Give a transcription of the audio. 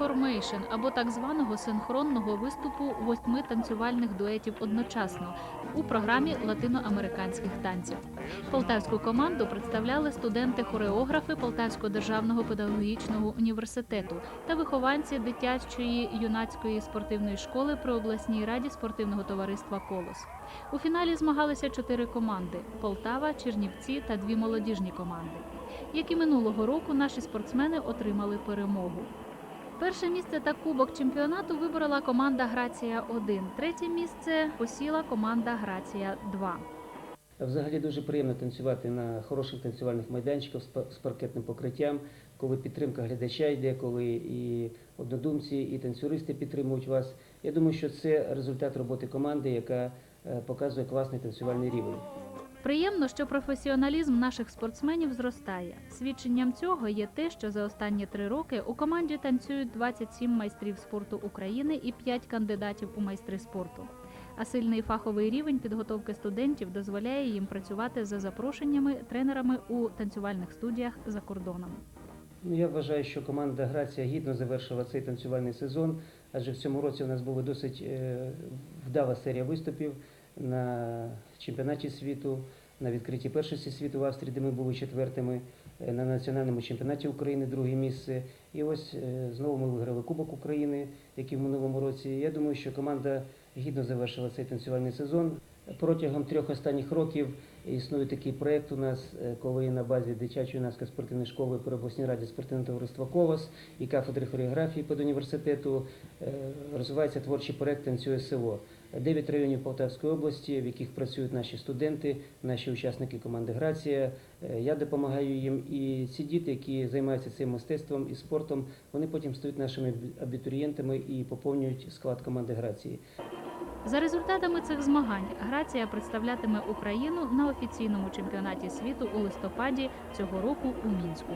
Formation або так званого синхронного виступу восьми танцювальних дуетів одночасно у програмі латиноамериканських танців. Полтавську команду представляли студенти-хореографи Полтавського державного педагогічного університету та вихованці дитячої юнацької спортивної школи при обласній раді спортивного товариства Колос. У фіналі змагалися чотири команди: Полтава, Чернівці та дві молодіжні команди. Як і минулого року, наші спортсмени отримали перемогу. Перше місце та кубок чемпіонату виборола команда Грація 1 Третє місце посіла команда Грація 2 Взагалі дуже приємно танцювати на хороших танцювальних майданчиках з па- паркетним покриттям, коли підтримка глядача йде, коли і однодумці, і танцюристи підтримують вас. Я думаю, що це результат роботи команди, яка е, показує класний танцювальний рівень. Приємно, що професіоналізм наших спортсменів зростає. Свідченням цього є те, що за останні три роки у команді танцюють 27 майстрів спорту України і 5 кандидатів у майстри спорту. А сильний фаховий рівень підготовки студентів дозволяє їм працювати за запрошеннями тренерами у танцювальних студіях за кордоном. Ну, я вважаю, що команда Грація гідно завершила цей танцювальний сезон, адже в цьому році у нас була досить е, вдала серія виступів на чемпіонаті світу, на відкритті першості світу в Австрії, де ми були четвертими, е, на національному чемпіонаті України друге місце. І ось е, знову ми виграли Кубок України, який в минулому році. Я думаю, що команда гідно завершила цей танцювальний сезон. Протягом трьох останніх років існує такий проєкт у нас, е, коли на базі дитячої юнацької спортивної школи при обласній раді спортивного товариства «Колос» і кафедри хореографії педуніверситету е, розвивається творчий проєкт «Танцює село». Дев'ять районів Полтавської області, в яких працюють наші студенти, наші учасники команди Грація. Е, Я допомагаю їм. І ці діти, які займаються цим мистецтвом і спортом, вони потім стають нашими абітурієнтами і поповнюють склад команди Грації. За результатами цих змагань Грація представлятиме Україну на офіційному чемпіонаті світу у листопаді цього року у Мінську.